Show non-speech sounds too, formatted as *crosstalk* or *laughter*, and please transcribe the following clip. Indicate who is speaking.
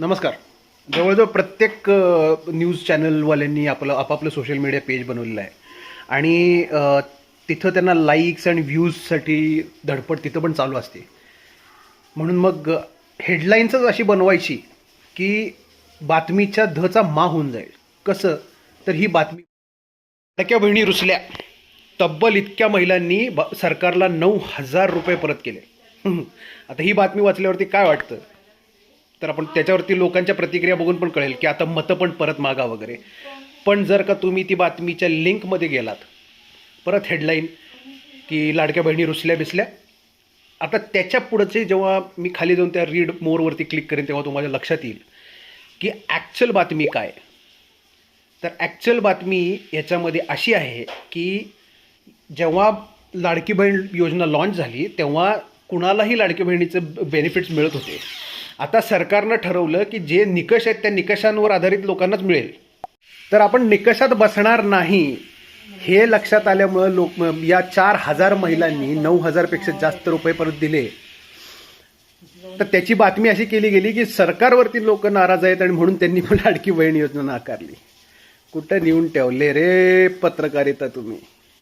Speaker 1: नमस्कार. जवळजवळ प्रत्येक न्यूज चॅनलवाल्यांनी आपलं आपापलं सोशल मीडिया पेज बनवलेलं आहे. आणि तिथं त्यांना लाईक्स आणि व्ह्यूजसाठी धडपड तिथं पण चालू असते. म्हणून मग हेडलाईन्सच अशी बनवायची की बातमीच्या धचा मा होऊन जाईल. कसं? तर ही बातमी टक्या बहिणी रुसल्या. तब्बल इतक्या महिलांनी ब सरकारला नऊ हजार रुपये परत केले. *laughs* आता ही बातमी वाचल्यावरती काय वाटतं? तर आपण त्याच्यावरती लोकांच्या प्रतिक्रिया बघून पण कळेल की आता मतं पण परत मागा वगैरे. पण जर का तुम्ही ती बातमीच्या लिंकमध्ये गेलात परत हेडलाईन की लाडक्या बहिणी रुसल्या बिसल्या आता त्याच्या पुढचे जेव्हा मी खाली जाऊन त्या रीड मोरवरती क्लिक करेन तेव्हा तुम्हाला लक्षात येईल की ॲक्च्युअल बातमी काय. तर ॲक्च्युअल बातमी याच्यामध्ये अशी आहे की जेव्हा लाडकी बहीण योजना लॉन्च झाली तेव्हा कुणालाही लाडकी बहिणीचे बेनिफिट्स मिळत होते. आता सरकारनं ठरवलं की जे निकष आहेत त्या निकषांवर आधारित लोकांनाच मिळेल. तर आपण निकषात बसणार नाही हे लक्षात आल्यामुळं लोक या चार हजार महिलांनी नऊ हजारपेक्षा जास्त रुपये परत दिले. तर त्याची बातमी अशी केली गेली की सरकारवरती लोक नाराज आहेत आणि म्हणून त्यांनी पण लाडकी बहीण योजना नाकारली. कुठं नेऊन ठेवले रे पत्रकारिता तुम्ही?